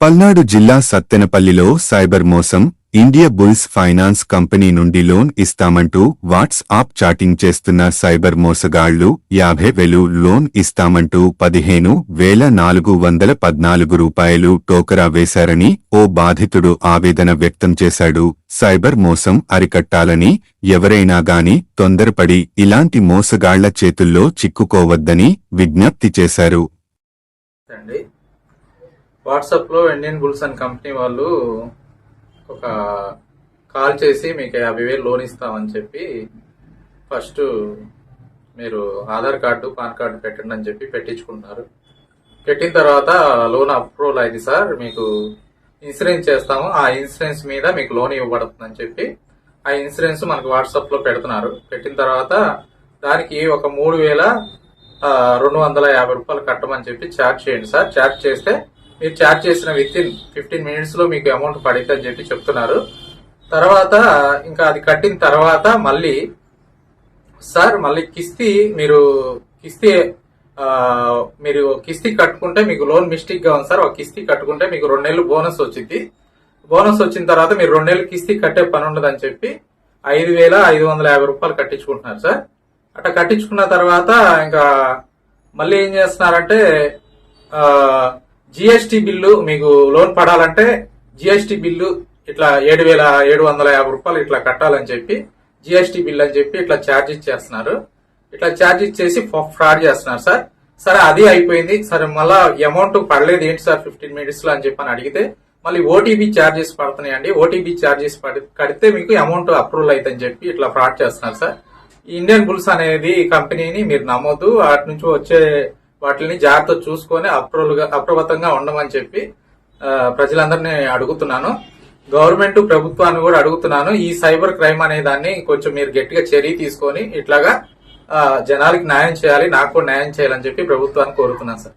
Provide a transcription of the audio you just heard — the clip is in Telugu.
పల్నాడు జిల్లా సత్తెనపల్లిలో సైబర్ మోసం ఇండియా బుల్స్ ఫైనాన్స్ కంపెనీ నుండి లోన్ ఇస్తామంటూ వాట్సాప్ చాటింగ్ చేస్తున్న సైబర్ మోసగాళ్ళు యాభై వేలు లోన్ ఇస్తామంటూ పదిహేను వేల నాలుగు వందల పద్నాలుగు రూపాయలు టోకరా వేశారని ఓ బాధితుడు ఆవేదన వ్యక్తం చేశాడు. సైబర్ మోసం అరికట్టాలని ఎవరైనా గాని తొందరపడి ఇలాంటి మోసగాళ్ళ చేతుల్లో చిక్కుకోవద్దని విజ్ఞప్తి చేశారు. వాట్సాప్లో ఇండియన్ బుల్స్ అండ్ కంపెనీ వాళ్ళు ఒక కాల్ చేసి మీకు యాభై వేలు లోన్ ఇస్తామని చెప్పి ఫస్ట్ మీరు ఆధార్ కార్డు పాన్ కార్డు పెట్టండి అని చెప్పి పెట్టించుకుంటున్నారు. పెట్టిన తర్వాత లోన్ అప్రూవల్ అయింది సార్. మీకు ఇన్సూరెన్స్ చేస్తాము. ఆ ఇన్సూరెన్స్ మీద మీకు లోన్ ఇవ్వబడుతుందని చెప్పి ఆ ఇన్సూరెన్స్ మనకు వాట్సాప్లో పెడుతున్నారు. పెట్టిన తర్వాత దానికి ఒక మూడు వేల రెండు వందల యాభై రూపాయలు కట్టమని చెప్పి చార్జ్ చేయండి సార్. చార్జ్ చేస్తే మీరు చార్జ్ చేసిన విత్ ఇన్ ఫిఫ్టీన్ మినిట్స్లో మీకు అమౌంట్ పడితే అని చెప్పి చెప్తున్నారు. తర్వాత ఇంకా అది కట్టిన తర్వాత మళ్ళీ సార్ మళ్ళీ కిస్తీ మీరు కిస్తీ మీరు కిస్తీ కట్టుకుంటే మీకు లోన్ మిస్టేక్గా ఉంది సార్. ఒక కిస్తీ కట్టుకుంటే మీకు రెండు నెలలు బోనస్ వచ్చింది బోనస్ వచ్చిన తర్వాత మీరు రెండు నెలలు కిస్తీ కట్టే పని ఉండదని చెప్పి ఐదు వేల ఐదు వందల యాభై రూపాయలు కట్టించుకుంటున్నారు సార్. అట్లా కట్టించుకున్న తర్వాత ఇంకా మళ్ళీ ఏం చేస్తున్నారంటే జిఎస్టి బిల్లు మీకు లోన్ పడాలంటే జిఎస్టి బిల్లు ఇట్లా ఏడు వేల ఏడు వందల యాభై రూపాయలు ఇట్లా కట్టాలని చెప్పి జిఎస్టి బిల్ అని చెప్పి ఇట్లా ఛార్జెస్ చేస్తున్నారు ఇట్లా ఛార్జెస్ చేసి ఫ్రాడ్ చేస్తున్నారు సార్. సరే అది అయిపోయింది. సరే మళ్ళా అమౌంట్ పడలేదు ఏంటి సార్ ఫిఫ్టీన్ మినిట్స్లో అని చెప్పి అని అడిగితే మళ్ళీ ఓటీపీ ఛార్జెస్ పడుతున్నాయండి. ఓటీపీ ఛార్జెస్ పడి కడితే మీకు అమౌంట్ అప్రూవల్ అవుతుందని చెప్పి ఇట్లా ఫ్రాడ్ చేస్తున్నారు సార్. ఈ ఇండియన్ బుల్స్ అనేది కంపెనీని మీరు నమ్మొద్దు. వాటి నుంచి వచ్చే వాటిని జాగ్రత్త చూసుకొని అప్రోలుగా అప్రమత్తంగా ఉండమని చెప్పి ప్రజలందరినీ అడుగుతున్నాను. గవర్నమెంట్ ప్రభుత్వాన్ని కూడా అడుగుతున్నాను. ఈ సైబర్ క్రైమ్ అనే దాన్ని కొంచెం మీరు గట్టిగా చర్య తీసుకొని ఇట్లాగా జనాలకి న్యాయం చేయాలి నాకు కూడా న్యాయం చేయాలని చెప్పి ప్రభుత్వాన్ని కోరుతున్నాను sir.